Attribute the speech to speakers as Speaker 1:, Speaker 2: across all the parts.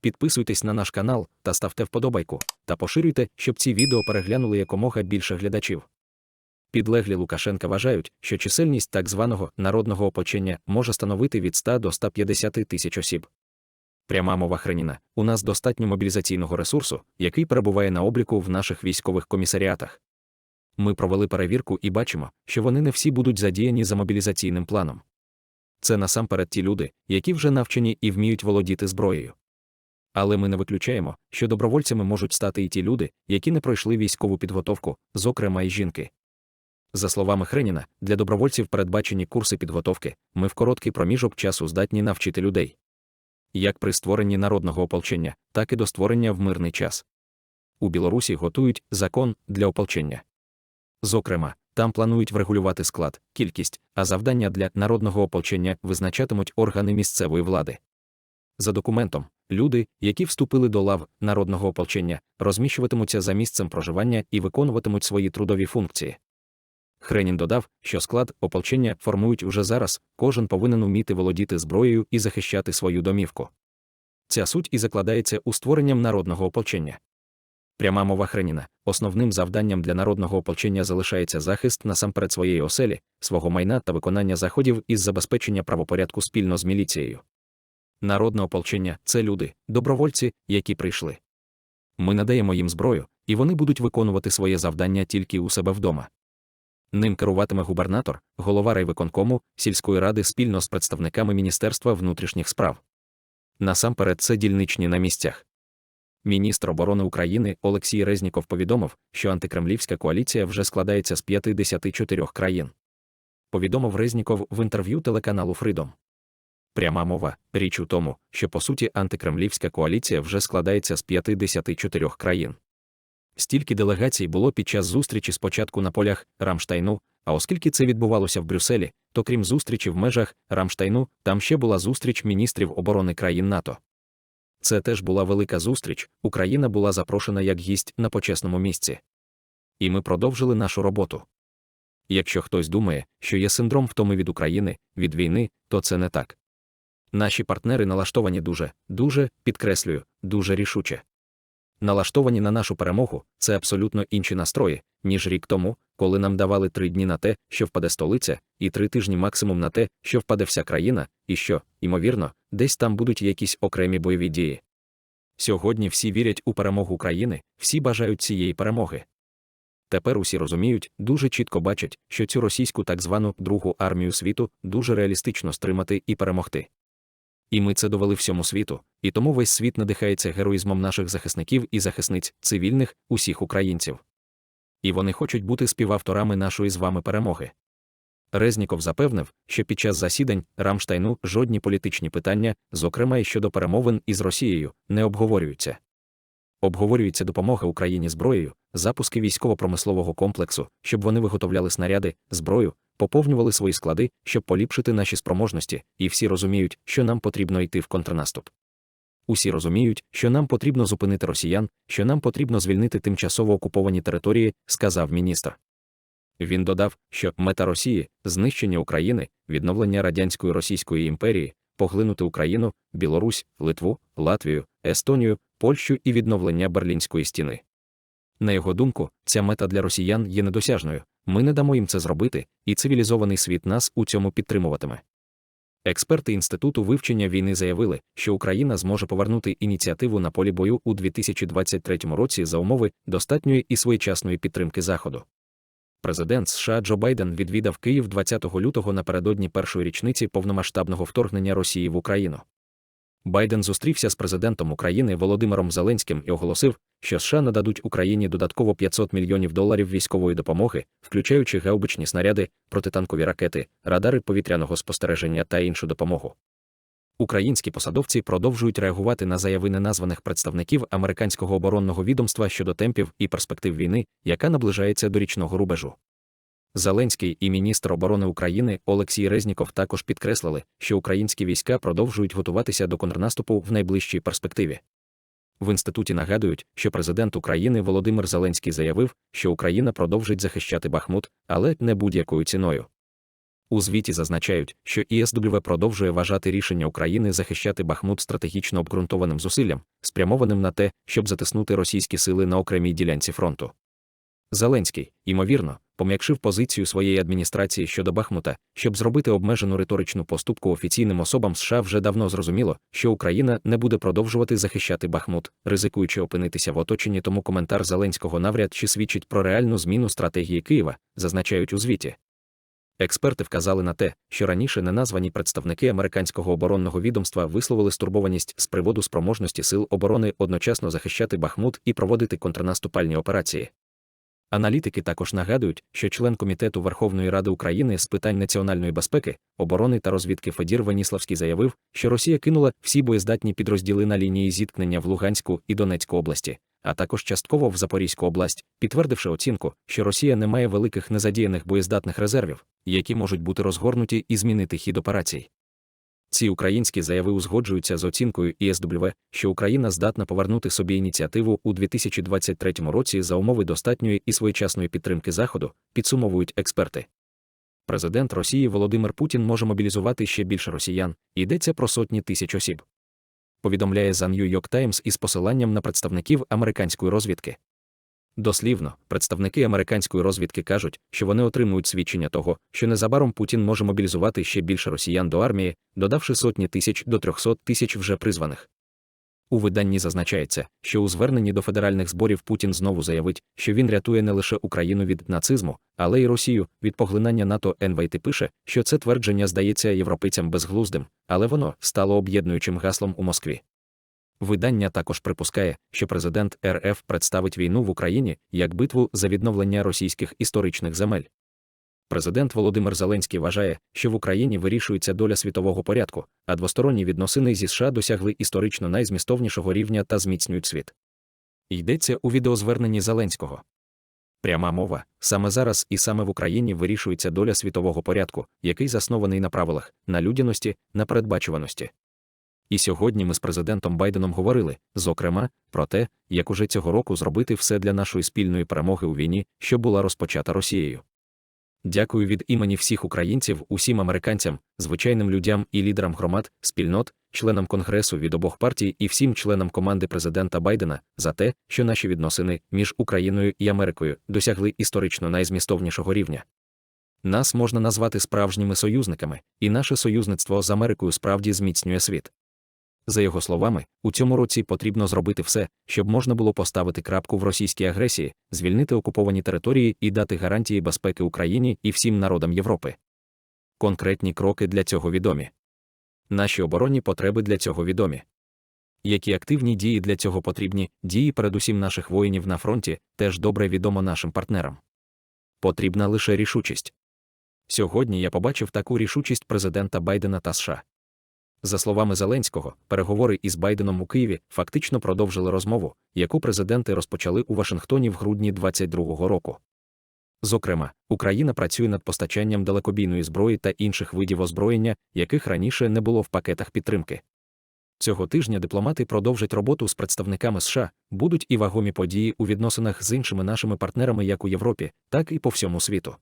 Speaker 1: підписуйтесь на наш канал та ставте вподобайку, та поширюйте, щоб ці відео переглянули якомога більше глядачів. Підлеглі Лукашенка вважають, що чисельність так званого народного ополчення може становити від 100 до 150 тисяч осіб. Пряма мова Хреніна, у нас достатньо мобілізаційного ресурсу, який перебуває на обліку в наших військових комісаріатах. Ми провели перевірку і бачимо, що вони не всі будуть задіяні за мобілізаційним планом. Це насамперед ті люди, які вже навчені і вміють володіти зброєю. Але ми не виключаємо, що добровольцями можуть стати і ті люди, які не пройшли військову підготовку, зокрема й жінки. За словами Хреніна, для добровольців передбачені курси підготовки, ми в короткий проміжок часу здатні навчити людей. Як при створенні народного ополчення, так і до створення в мирний час. У Білорусі готують закон для ополчення. Зокрема, там планують врегулювати склад, кількість, а завдання для народного ополчення визначатимуть органи місцевої влади. За документом, люди, які вступили до лав народного ополчення, розміщуватимуться за місцем проживання і виконуватимуть свої трудові функції. Хренін додав, що склад ополчення формують уже зараз, кожен повинен уміти володіти зброєю і захищати свою домівку. Ця суть і закладається у створенням народного ополчення. Пряма мова Хреніна, основним завданням для народного ополчення залишається захист насамперед своєї оселі, свого майна та виконання заходів із забезпечення правопорядку спільно з міліцією. Народне ополчення це люди, добровольці, які прийшли. Ми надаємо їм зброю, і вони будуть виконувати своє завдання тільки у себе вдома. Ним керуватиме губернатор, голова райвиконкому, сільської ради спільно з представниками Міністерства внутрішніх справ. Насамперед, це дільничні на місцях. Міністр оборони України Олексій Резніков повідомив, що антикремлівська коаліція вже складається з 54 країн. Повідомив Резніков в інтерв'ю телеканалу Freedom. Пряма мова річ у тому, що по суті антикремлівська коаліція вже складається з 54 країн. Стільки делегацій було під час зустрічі спочатку на полях Рамштайну, а оскільки це відбувалося в Брюсселі, то крім зустрічі в межах Рамштайну, там ще була зустріч міністрів оборони країн НАТО. Це теж була велика зустріч, Україна була запрошена як гість на почесному місці. І ми продовжили нашу роботу. Якщо хтось думає, що є синдром втоми від України, від війни, то це не так. Наші партнери налаштовані дуже, дуже, підкреслюю, дуже рішуче. Налаштовані на нашу перемогу це абсолютно інші настрої, ніж рік тому, коли нам давали три дні на те, що впаде столиця, і три тижні максимум на те, що впаде вся країна, і що, ймовірно, десь там будуть якісь окремі бойові дії. Сьогодні всі вірять у перемогу України, всі бажають цієї перемоги. Тепер усі розуміють, дуже чітко бачать, що цю російську так звану другу армію світу дуже реалістично стримати і перемогти. І ми це довели всьому світу, і тому весь світ надихається героїзмом наших захисників і захисниць, цивільних, усіх українців. І вони хочуть бути співавторами нашої з вами перемоги. Резніков запевнив, що під час засідань Рамштайну жодні політичні питання, зокрема й щодо перемовин із Росією, не обговорюються. Обговорюється допомога Україні зброєю, запуски військово-промислового комплексу, щоб вони виготовляли снаряди, зброю, поповнювали свої склади, щоб поліпшити наші спроможності, і всі розуміють, що нам потрібно йти в контрнаступ. Усі розуміють, що нам потрібно зупинити росіян, що нам потрібно звільнити тимчасово окуповані території, сказав міністр. Він додав, що мета Росії знищення України, відновлення радянської Російської імперії, поглинути Україну, Білорусь, Литву, Латвію, Естонію, Польщу і відновлення Берлінської стіни. На його думку, ця мета для росіян є недосяжною, ми не дамо їм це зробити, і цивілізований світ нас у цьому підтримуватиме. Експерти Інституту вивчення війни заявили, що Україна зможе повернути ініціативу на полі бою у 2023 році за умови достатньої і своєчасної підтримки Заходу. Президент США Джо Байден відвідав Київ 20 лютого напередодні першої річниці повномасштабного вторгнення Росії в Україну. Байден зустрівся з президентом України Володимиром Зеленським і оголосив, що США нададуть Україні додатково 500 мільйонів доларів військової допомоги, включаючи гаубичні снаряди, протитанкові ракети, радари повітряного спостереження та іншу допомогу. Українські посадовці продовжують реагувати на заяви неназваних представників американського оборонного відомства щодо темпів і перспектив війни, яка наближається до річного рубежу. Зеленський і міністр оборони України Олексій Резніков також підкреслили, що українські війська продовжують готуватися до контрнаступу в найближчій перспективі. В інституті нагадують, що президент України Володимир Зеленський заявив, що Україна продовжить захищати Бахмут, але не будь-якою ціною. У звіті зазначають, що ІСW продовжує вважати рішення України захищати Бахмут стратегічно обґрунтованим зусиллям, спрямованим на те, щоб затиснути російські сили на окремій ділянці фронту. Зеленський, ймовірно, пом'якшив позицію своєї адміністрації щодо Бахмута, щоб зробити обмежену риторичну поступку офіційним особам США вже давно зрозуміло, що Україна не буде продовжувати захищати Бахмут, ризикуючи опинитися в оточенні. Тому коментар Зеленського навряд чи свідчить про реальну зміну стратегії Києва, зазначають у звіті. Експерти вказали на те, що раніше неназвані представники американського оборонного відомства висловили стурбованість з приводу спроможності сил оборони одночасно захищати Бахмут і проводити контрнаступальні операції. Аналітики також нагадують, що член Комітету Верховної Ради України з питань національної безпеки, оборони та розвідки Федір Веніславський заявив, що Росія кинула всі боєздатні підрозділи на лінії зіткнення в Луганську і Донецьку області, а також частково в Запорізьку область, підтвердивши оцінку, що Росія не має великих незадіяних боєздатних резервів, які можуть бути розгорнуті і змінити хід операцій. Ці українські заяви узгоджуються з оцінкою ІСВ, що Україна здатна повернути собі ініціативу у 2023 році за умови достатньої і своєчасної підтримки Заходу, підсумовують експерти. Президент Росії Володимир Путін може мобілізувати ще більше росіян, йдеться про сотні тисяч осіб. Повідомляє The New York Times із посиланням на представників американської розвідки. Дослівно, представники американської розвідки кажуть, що вони отримують свідчення того, що незабаром Путін може мобілізувати ще більше росіян до армії, додавши сотні тисяч до 300 тисяч вже призваних. У виданні зазначається, що у зверненні до федеральних зборів Путін знову заявить, що він рятує не лише Україну від нацизму, але й Росію від поглинання НАТО НВТ пише, що це твердження здається європейцям безглуздим, але воно стало об'єднуючим гаслом у Москві. Видання також припускає, що президент РФ представить війну в Україні як битву за відновлення російських історичних земель. Президент Володимир Зеленський вважає, що в Україні вирішується доля світового порядку, а двосторонні відносини зі США досягли історично найзмістовнішого рівня та зміцнюють світ. Йдеться у відеозверненні Зеленського. Пряма мова саме зараз і саме в Україні вирішується доля світового порядку, який заснований на правилах, на людяності, на передбачуваності. І сьогодні ми з президентом Байденом говорили, зокрема, про те, як уже цього року зробити все для нашої спільної перемоги у війні, що була розпочата Росією. Дякую від імені всіх українців, усім американцям, звичайним людям і лідерам громад, спільнот, членам конгресу від обох партій і всім членам команди президента Байдена за те, що наші відносини між Україною і Америкою досягли історично найзмістовнішого рівня. Нас можна назвати справжніми союзниками, і наше союзництво з Америкою справді зміцнює світ. За його словами, у цьому році потрібно зробити все, щоб можна було поставити крапку в російській агресії, звільнити окуповані території і дати гарантії безпеки Україні і всім народам Європи. Конкретні кроки для цього відомі. Наші оборонні потреби для цього відомі. Які активні дії для цього потрібні, дії передусім наших воїнів на фронті, теж добре відомо нашим партнерам. Потрібна лише рішучість. Сьогодні я побачив таку рішучість президента Байдена та США. За словами Зеленського, переговори із Байденом у Києві фактично продовжили розмову, яку президенти розпочали у Вашингтоні в грудні 2022 року. Зокрема, Україна працює над постачанням далекобійної зброї та інших видів озброєння, яких раніше не було в пакетах підтримки. Цього тижня дипломати продовжать роботу з представниками США, будуть і вагомі події у відносинах з іншими нашими партнерами як у Європі, так і по всьому світу.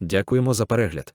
Speaker 1: Дякуємо за перегляд.